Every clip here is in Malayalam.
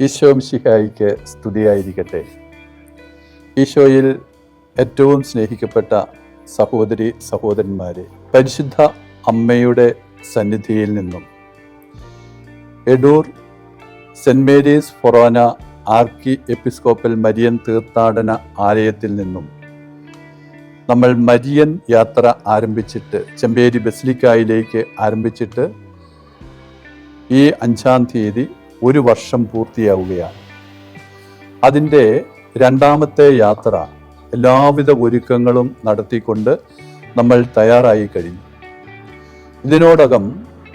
ഈശോ മിശിഹായിക്ക് സ്തുതിയായിരിക്കട്ടെ. ഈശോയിൽ ഏറ്റവും സ്നേഹിക്കപ്പെട്ട സഹോദരി സഹോദരന്മാരെ പരിശുദ്ധ അമ്മയുടെ സന്നിധിയിൽ നിന്നും Edoor Saint Mary's forane archiepiscopal Marian തീർത്ഥാടന ആലയത്തിൽ നിന്നും നമ്മൾ മരിയൻ യാത്ര ആരംഭിച്ചിട്ട് ചെമ്പേരി ബസിലിക്കായിലേക്ക് ആരംഭിച്ചിട്ട് ഈ അഞ്ചാം തീയതി ഒരു വർഷം പൂർത്തിയാവുകയാണ്. അതിന്റെ രണ്ടാമത്തെ യാത്ര എല്ലാവിധ ഒരുക്കങ്ങളും നടത്തിക്കൊണ്ട് നമ്മൾ തയ്യാറായി കഴിഞ്ഞു. ഇതിനോടകം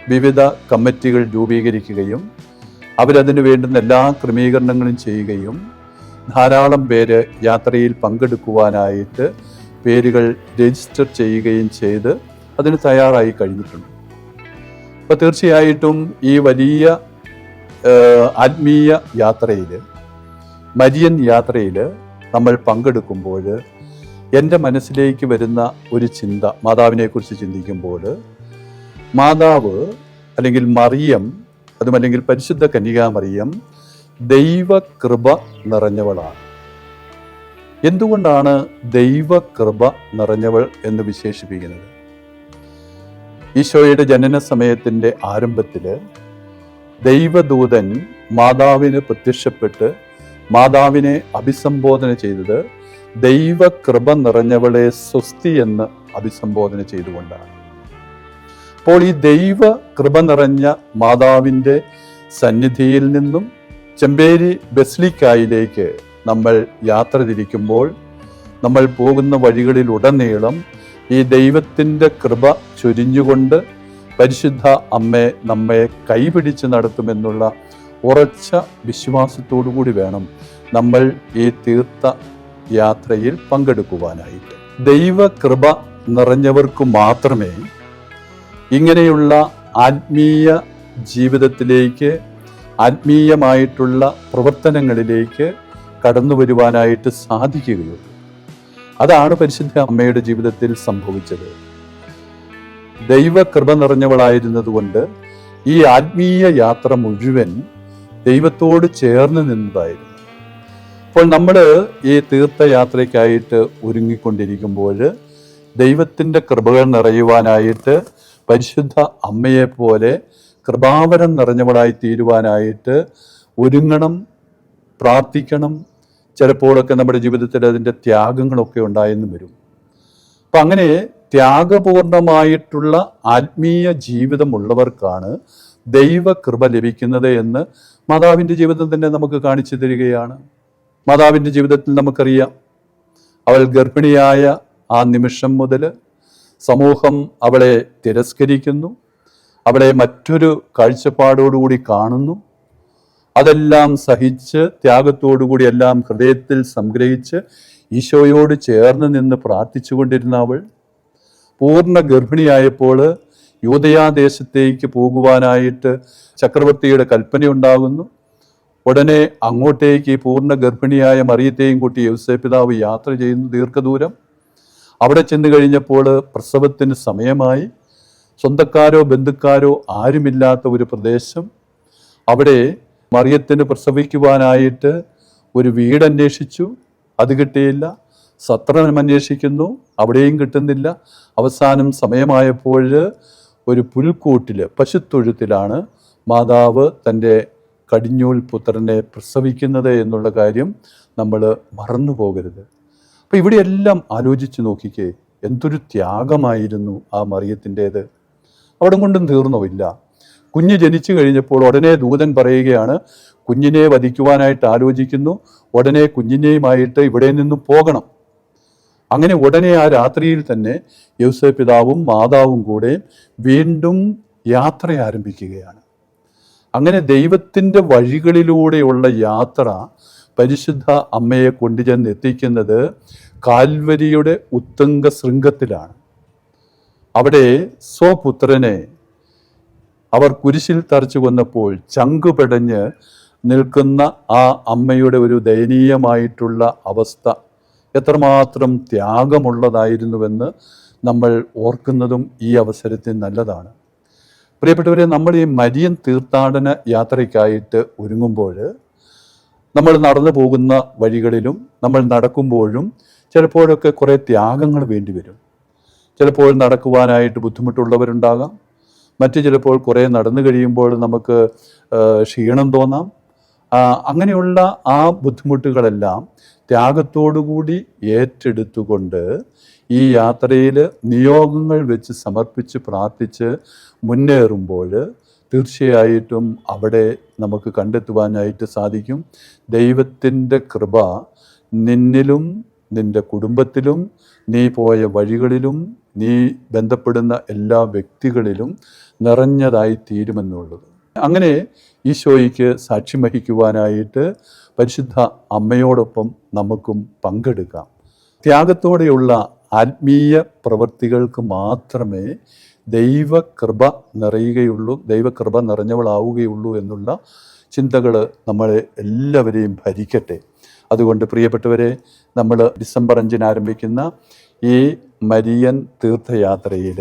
വിവിധ കമ്മിറ്റികൾ രൂപീകരിക്കുകയും അവരതിനു വേണ്ടുന്ന എല്ലാ ക്രമീകരണങ്ങളും ചെയ്യുകയും ധാരാളം പേര് യാത്രയിൽ പങ്കെടുക്കുവാനായിട്ട് പേരുകൾ രജിസ്റ്റർ ചെയ്യുകയും ചെയ്ത് അതിന് തയ്യാറായി കഴിഞ്ഞിട്ടുണ്ട്. അപ്പോൾ തീർച്ചയായിട്ടും ഈ വലിയ ആത്മീയ യാത്രയിൽ മരിയൻ യാത്രയിൽ നമ്മൾ പങ്കെടുക്കുമ്പോൾ എന്റെ മനസ്സിലേക്ക് വരുന്ന ഒരു ചിന്ത മാതാവിനെക്കുറിച്ച് ചിന്തിക്കുമ്പോൾ മാതാവ് അല്ലെങ്കിൽ മറിയം അതുമല്ലെങ്കിൽ പരിശുദ്ധ കന്യകാമറിയം ദൈവകൃപ നിറഞ്ഞവളാണ്. എന്തുകൊണ്ടാണ് ദൈവകൃപ നിറഞ്ഞവൾ എന്ന് വിശേഷിപ്പിക്കുന്നത്? ഈശോയുടെ ജനന സമയത്തിന്റെ ആരംഭത്തിൽ ദൈവദൂതൻ മാതാവിന് പ്രത്യക്ഷപ്പെട്ട് മാതാവിനെ അഭിസംബോധന ചെയ്തത് ദൈവകൃപ നിറഞ്ഞവളെ സ്വസ്തി എന്ന് അഭിസംബോധന ചെയ്തുകൊണ്ടാണ്. അപ്പോൾ ഈ ദൈവ കൃപ നിറഞ്ഞ മാതാവിന്റെ സന്നിധിയിൽ നിന്നും ചെമ്പേരി ബസ്ലിക്കായിലേക്ക് നമ്മൾ യാത്ര തിരിക്കുമ്പോൾ നമ്മൾ പോകുന്ന വഴികളിലുടനീളം ഈ ദൈവത്തിന്റെ കൃപ ചൊരിഞ്ഞുകൊണ്ട് പരിശുദ്ധ അമ്മയെ നമ്മെ കൈപിടിച്ച് നടത്തുമെന്നുള്ള ഉറച്ച വിശ്വാസത്തോടു കൂടി വേണം നമ്മൾ ഈ തീർത്ഥ യാത്രയിൽ പങ്കെടുക്കുവാനായിട്ട്. ദൈവകൃപ നിറഞ്ഞവർക്ക് മാത്രമേ ഇങ്ങനെയുള്ള ആത്മീയ ജീവിതത്തിലേക്ക് ആത്മീയമായിട്ടുള്ള പ്രവർത്തനങ്ങളിലേക്ക് കടന്നു വരുവാനായിട്ട് സാധിക്കുകയുള്ളൂ. അതാണ് പരിശുദ്ധ അമ്മയുടെ ജീവിതത്തിൽ സംഭവിച്ചത്. ദൈവകൃപ നിറഞ്ഞവളായിരുന്നതുകൊണ്ട് ഈ ആത്മീയ യാത്ര മുഴുവൻ ദൈവത്തോട് ചേർന്ന് നിന്നതായിരുന്നു. അപ്പോൾ നമ്മൾ ഈ തീർത്ഥയാത്രയ്ക്കായിട്ട് ഒരുങ്ങിക്കൊണ്ടിരിക്കുമ്പോൾ ദൈവത്തിന്റെ കൃപകൾ നിറയുവാനായിട്ട് പരിശുദ്ധ അമ്മയെപ്പോലെ കൃപാവരം നിറഞ്ഞവളായി തീരുവാനായിട്ട് ഒരുങ്ങണം പ്രാർത്ഥിക്കണം. ചിലപ്പോഴൊക്കെ നമ്മുടെ ജീവിതത്തിൽ അതിന്റെ ത്യാഗങ്ങളൊക്കെ ഉണ്ടായെന്നും വരും. അപ്പം അങ്ങനെ ത്യാഗപൂർണമായിട്ടുള്ള ആത്മീയ ജീവിതമുള്ളവർക്കാണ് ദൈവകൃപ ലഭിക്കുന്നത് എന്ന് മാതാവിന്റെ ജീവിതം തന്നെ നമുക്ക് കാണിച്ചു തരികയാണ്. മാതാവിന്റെ ജീവിതത്തിൽ നമുക്കറിയാം അവൾ ഗർഭിണിയായ ആ നിമിഷം മുതൽ സമൂഹം അവളെ തിരസ്കരിക്കുന്നു അവളെ മറ്റൊരു കാഴ്ചപ്പാടോടുകൂടി കാണുന്നു. അതെല്ലാം സഹിച്ച് ത്യാഗത്തോടുകൂടി എല്ലാം ഹൃദയത്തിൽ സംഗ്രഹിച്ച് ഈശോയോട് ചേർന്ന് നിന്ന് പ്രാർത്ഥിച്ചുകൊണ്ടിരുന്ന അവൾ പൂർണ ഗർഭിണിയായപ്പോൾ യൂതയാദേശത്തേക്ക് പോകുവാനായിട്ട് ചക്രവർത്തിയുടെ കൽപ്പനയുണ്ടാകുന്നു. ഉടനെ അങ്ങോട്ടേക്ക് പൂർണ ഗർഭിണിയായ മറിയത്തെയും കൂട്ടി യൗസേ പിതാവ് യാത്ര ചെയ്യുന്നു ദീർഘദൂരം. അവിടെ ചെന്ന് കഴിഞ്ഞപ്പോൾ പ്രസവത്തിന് സമയമായി. സ്വന്തക്കാരോ ബന്ധുക്കാരോ ആരുമില്ലാത്ത ഒരു പ്രദേശം. അവിടെ മറിയത്തിന് പ്രസവിക്കുവാനായിട്ട് ഒരു വീട് അന്വേഷിച്ചു. അത് കിട്ടിയില്ല. സത്രം അന്വേഷിക്കുന്നു അവിടെയും കിട്ടുന്നില്ല. അവസാനം സമയമായപ്പോൾ ഒരു പുൽക്കൂട്ടിൽ പശുത്തൊഴുത്തിലാണ് മാതാവ് തന്റെ കടിഞ്ഞൂൽ പുത്രനെ പ്രസവിക്കുന്നത് എന്നുള്ള കാര്യം നമ്മൾ മറന്നു പോകരുത്. അപ്പം ഇവിടെയെല്ലാം ആലോചിച്ച് നോക്കിക്കേ എന്തൊരു ത്യാഗമായിരുന്നു ആ മറിയത്തിന്റേത്. അവിടെ കൊണ്ടും തീർന്നോ ഇല്ല കുഞ്ഞ് ജനിച്ചു കഴിഞ്ഞപ്പോൾ ഉടനെ ദൂതൻ പറയുകയാണ് കുഞ്ഞിനെ വധിക്കുവാനായിട്ട് ആലോചിക്കുന്നു. ഉടനെ കുഞ്ഞിനെയുമായിട്ട് ഇവിടെ നിന്നും പോകണം. അങ്ങനെ ഉടനെ ആ രാത്രിയിൽ തന്നെ യൗസേ പിതാവും മാതാവും കൂടെ വീണ്ടും യാത്ര ആരംഭിക്കുകയാണ്. അങ്ങനെ ദൈവത്തിന്റെ വഴികളിലൂടെയുള്ള യാത്ര പരിശുദ്ധ അമ്മയെ കൊണ്ടുചെന്ന് എത്തിക്കുന്നത് കാൽവരിയുടെ ഉത്തുംഗ ശൃംഗത്തിലാണ്. അവിടെ സ്വപുത്രനെ അവർ കുരിശിൽ തറച്ചു കൊന്നപ്പോൾ ചങ്കുപെടഞ്ഞ് നിൽക്കുന്ന ആ അമ്മയുടെ ഒരു ദയനീയമായിട്ടുള്ള അവസ്ഥ എത്രമാത്രം ത്യാഗമുള്ളതായിരുന്നുവെന്ന് നമ്മൾ ഓർക്കുന്നതും ഈ അവസരത്തിൽ നല്ലതാണ്. പ്രിയപ്പെട്ടവരെ നമ്മൾ ഈ മരിയൻ തീർത്ഥാടന യാത്രയ്ക്കായിട്ട് ഒരുങ്ങുമ്പോൾ നമ്മൾ നടന്നു പോകുന്ന വഴികളിലും നമ്മൾ നടക്കുമ്പോഴും ചിലപ്പോഴൊക്കെ കുറേ ത്യാഗങ്ങൾ വേണ്ടി വരും. ചിലപ്പോൾ നടക്കുവാനായിട്ട് ബുദ്ധിമുട്ടുള്ളവരുണ്ടാകാം. മറ്റു ചിലപ്പോൾ കുറേ നടന്നു കഴിയുമ്പോൾ നമുക്ക് ക്ഷീണം തോന്നാം. അങ്ങനെയുള്ള ആ ബുദ്ധിമുട്ടുകളെല്ലാം ത്യാഗത്തോടുകൂടി ഏറ്റെടുത്തുകൊണ്ട് ഈ യാത്രയിൽ നിയോഗങ്ങൾ വെച്ച് സമർപ്പിച്ച് പ്രാർത്ഥിച്ച് മുന്നേറുമ്പോൾ തീർച്ചയായിട്ടും അവിടെ നമുക്ക് കണ്ടെത്തുവാനായിട്ട് സാധിക്കും. ദൈവത്തിന്റെ കൃപ നിന്നിലും നിന്റെ കുടുംബത്തിലും നീ പോയ വഴികളിലും നീ ബന്ധപ്പെടുന്ന എല്ലാ വ്യക്തികളിലും നിറഞ്ഞതായി തീരുമെന്നുള്ളത് അങ്ങനെ ഈശോയ്ക്ക് സാക്ഷ്യം വഹിക്കുവാനായിട്ട് പരിശുദ്ധ അമ്മയോടൊപ്പം നമുക്കും പങ്കെടുക്കാം. ത്യാഗത്തോടെയുള്ള ആത്മീയ പ്രവൃത്തികൾക്ക് മാത്രമേ ദൈവകൃപ നിറയുകയുള്ളൂ ദൈവകൃപ നിറഞ്ഞവളാവുകയുള്ളൂ എന്നുള്ള ചിന്തകൾ നമ്മളെ എല്ലാവരെയും ഭരിക്കട്ടെ. അതുകൊണ്ട് പ്രിയപ്പെട്ടവരെ നമ്മൾ ഡിസംബർ അഞ്ചിന് ആരംഭിക്കുന്ന ഈ മരിയൻ തീർത്ഥയാത്രയിൽ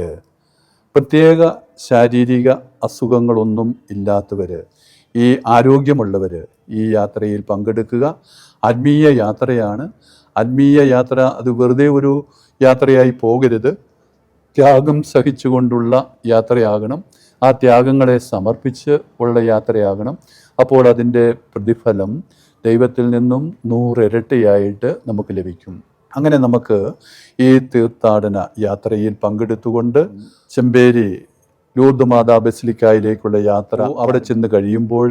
പ്രത്യേക ശാരീരിക അസുഖങ്ങളൊന്നും ഇല്ലാത്തവർ ഈ ആരോഗ്യമുള്ളവർ ഈ യാത്രയിൽ പങ്കെടുക്കുക. ആത്മീയ യാത്രയാണ്. ആത്മീയ യാത്ര അത് വെറുതെ ഒരു യാത്രയായി പോകരുത്. ത്യാഗം സഹിച്ചുകൊണ്ടുള്ള യാത്രയാകണം. ആ ത്യാഗങ്ങളെ സമർപ്പിച്ച് ഉള്ള യാത്രയാകണം. അപ്പോൾ അതിന്റെ പ്രതിഫലം ദൈവത്തിൽ നിന്നും നൂറിരട്ടിയായിട്ട് നമുക്ക് ലഭിക്കും. അങ്ങനെ നമുക്ക് ഈ തീർത്ഥാടന യാത്രയിൽ പങ്കെടുത്തുകൊണ്ട് ചെമ്പേരി ലൂർദ് മാതാ ബസിലിക്കായിലേക്കുള്ള യാത്ര അവിടെ ചെന്ന് കഴിയുമ്പോൾ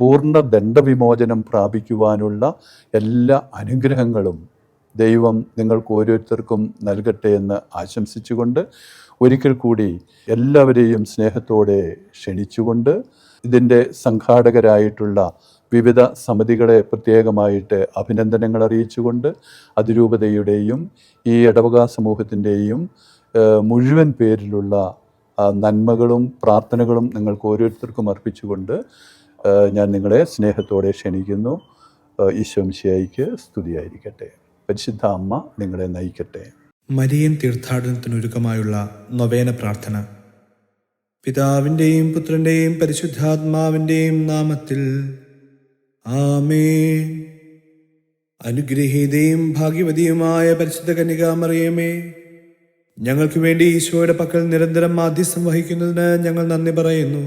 പൂർണ ദണ്ഡവിമോചനം പ്രാപിക്കുവാനുള്ള എല്ലാ അനുഗ്രഹങ്ങളും ദൈവം നിങ്ങൾക്ക് ഓരോരുത്തർക്കും നൽകട്ടെ എന്ന് ആശംസിച്ചുകൊണ്ട് ഒരിക്കൽ കൂടി എല്ലാവരെയും സ്നേഹത്തോടെ ക്ഷണിച്ചുകൊണ്ട് ഇതിന്റെ സംഘാടകരായിട്ടുള്ള വിവിധ സമിതികളെ പ്രത്യേകമായിട്ട് അഭിനന്ദനങ്ങൾ അറിയിച്ചുകൊണ്ട് അതിരൂപതയുടെയും ഈ ഇടവക സമൂഹത്തിന്റെയും മുഴുവൻ പേരിലുള്ള നന്മകളും പ്രാർത്ഥനകളും നിങ്ങൾക്ക് ഓരോരുത്തർക്കും അർപ്പിച്ചുകൊണ്ട് ഞാൻ നിങ്ങളെ സ്നേഹത്തോടെ ക്ഷണിക്കുന്നു. ഈശ്വംശിയായിക്ക് സ്തുതിയായിരിക്കട്ടെ. പരിശുദ്ധ അമ്മ നിങ്ങളെ നയിക്കട്ടെ. മരിയൻ തീർത്ഥാടനത്തിനൊരുക്കമായുള്ള നൊവേന പ്രാർത്ഥന. പിതാവിന്റെയും പുത്രന്റെയും പരിശുദ്ധാത്മാവിന്റെയും നാമത്തിൽ ആമേ അനുഗ്രഹീതയും ഭാഗ്യവതിയുമായ പരിശുദ്ധ കന്യകാമറിയമേ ഞങ്ങൾക്ക് വേണ്ടി ഈശോയുടെ പക്കൽ നിരന്തരം മാധ്യസ്ഥം വഹിക്കുന്നതിന് ഞങ്ങൾ നന്ദി പറയുന്നു.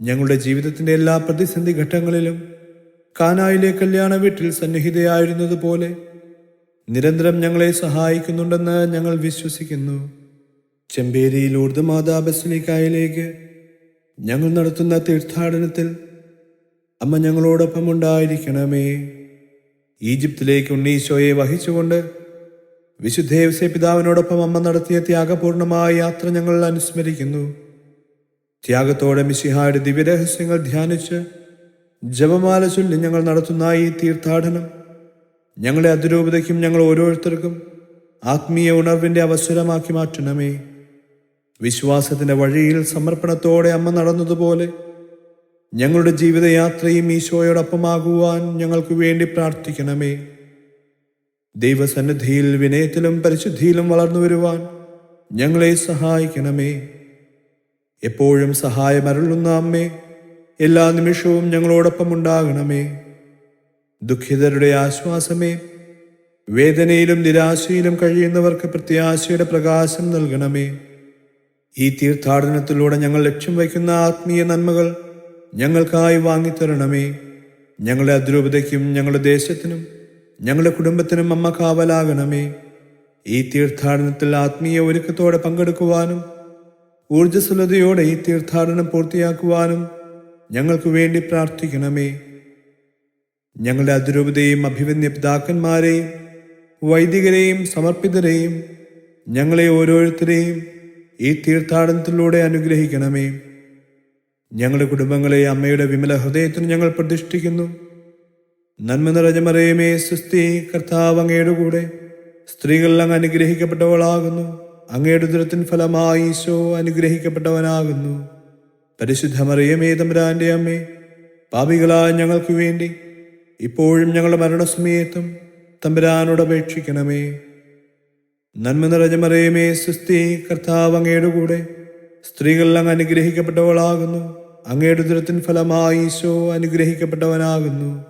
ഞങ്ങളുടെ ജീവിതത്തിന്റെ എല്ലാ പ്രതിസന്ധി ഘട്ടങ്ങളിലും കാനായിലെ കല്യാണ വീട്ടിൽ സന്നിഹിതയായിരുന്നതുപോലെ നിരന്തരം ഞങ്ങളെ സഹായിക്കുന്നുണ്ടെന്ന് ഞങ്ങൾ വിശ്വസിക്കുന്നു. ചെമ്പേരി ലൂർദ് മാതാ ഞങ്ങൾ നടത്തുന്ന തീർത്ഥാടനത്തിൽ അമ്മ ഞങ്ങളോടൊപ്പം ഉണ്ടായിരിക്കണമേ ഈജിപ്തിലേക്ക് ഉണ്ണീശോയെ വഹിച്ചുകൊണ്ട് വിശുദ്ധേവസെ പിതാവിനോടൊപ്പം അമ്മ നടത്തിയ ത്യാഗപൂർണമായ യാത്ര ഞങ്ങൾ അനുസ്മരിക്കുന്നു. ത്യാഗത്തോടെ മിശിഹായുടെ ദിവ്യരഹസ്യങ്ങൾ ധ്യാനിച്ച് ജപമാല ചൊല്ലി ഞങ്ങൾ നടത്തുന്ന ഈ തീർത്ഥാടനം ഞങ്ങളെ അതിരൂപതയ്ക്കും ഞങ്ങൾ ഓരോരുത്തർക്കും ആത്മീയ ഉണർവിന്റെ അവസരമാക്കി മാറ്റണമേ. വിശ്വാസത്തിന്റെ വഴിയിൽ സമർപ്പണത്തോടെ അമ്മ നടന്നതുപോലെ ഞങ്ങളുടെ ജീവിതയാത്രയും ഈശോയോടൊപ്പമാകുവാൻ ഞങ്ങൾക്ക് വേണ്ടി പ്രാർത്ഥിക്കണമേ. ദൈവസന്നിധിയിൽ വിനയത്തിലും പരിശുദ്ധിയിലും വളർന്നു വരുവാൻ ഞങ്ങളെ സഹായിക്കണമേ. എപ്പോഴും സഹായമരുളുന്ന അമ്മേ എല്ലാ നിമിഷവും ഞങ്ങളോടൊപ്പം ഉണ്ടാകണമേ. ദുഃഖിതരുടെ ആശ്വാസമേ വേദനയിലും നിരാശയിലും കഴിയുന്നവർക്ക് പ്രത്യാശയുടെ പ്രകാശം നൽകണമേ. ഈ തീർത്ഥാടനത്തിലൂടെ ഞങ്ങൾ ലക്ഷ്യം വയ്ക്കുന്ന ആത്മീയ നന്മകൾ ഞങ്ങൾക്കായി വാങ്ങിത്തരണമേ. ഞങ്ങളുടെ അതിരൂപതയ്ക്കും ഞങ്ങളുടെ ദേശത്തിനും ഞങ്ങളുടെ കുടുംബത്തിനും അമ്മ കാവലാകണമേ. ഈ തീർത്ഥാടനത്തിൽ ആത്മീയ ഒരുക്കത്തോടെ പങ്കെടുക്കുവാനും ഊർജസ്വലതയോടെ ഈ തീർത്ഥാടനം പൂർത്തിയാക്കുവാനും ഞങ്ങൾക്ക് വേണ്ടി പ്രാർത്ഥിക്കണമേ. ഞങ്ങളുടെ അതിരൂപതയും അഭിവന്യ പിതാക്കന്മാരെയും വൈദികരെയും സമർപ്പിതരെയും ഞങ്ങളെ ഓരോരുത്തരെയും ഈ തീർത്ഥാടനത്തിലൂടെ അനുഗ്രഹിക്കണമേ. ഞങ്ങളുടെ കുടുംബങ്ങളെ അമ്മയുടെ വിമല ഹൃദയത്തിന് ഞങ്ങൾ പ്രതിഷ്ഠിക്കുന്നു. നന്മ നിറഞ്ഞ മറിയമേ സുസ്ഥി കർത്താവ് അങ്ങയുടെ കൂടെ. സ്ത്രീകൾ അങ്ങ് അനുഗ്രഹിക്കപ്പെട്ടവളാകുന്നു. അങ്ങയുടെ ദുരത്തിൻ ഫലമായി ഈശോ അനുഗ്രഹിക്കപ്പെട്ടവനാകുന്നു. പരിശുദ്ധ മറിയമേ തമ്പുരാന്റെ അമ്മേ പാപികളായ ഞങ്ങൾക്ക് വേണ്ടി ഇപ്പോഴും ഞങ്ങളുടെ മരണസമയത്തും തമ്പുരാനോട് അപേക്ഷിക്കണമേ. നന്മ നിറഞ്ഞ മറിയമേ സുസ്ഥി കർത്താവ് അങ്ങയുടെ കൂടെ. സ്ത്രീകൾ അങ്ങ് അനുഗ്രഹിക്കപ്പെട്ടവളാകുന്നു. അങ്ങയുടെ ദുരത്തിൻ ഫലമായി ഈശോ അനുഗ്രഹിക്കപ്പെട്ടവനാകുന്നു.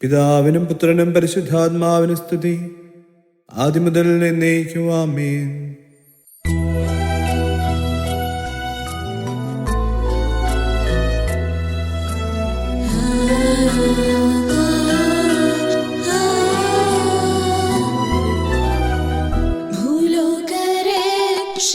പിതാവിനും പുത്രനും പരിശുദ്ധാത്മാവിനും സ്തുതി. ആദ്യം മുതൽ എന്നേക്കുവാമേൻ ഭൂലോകരക്ഷ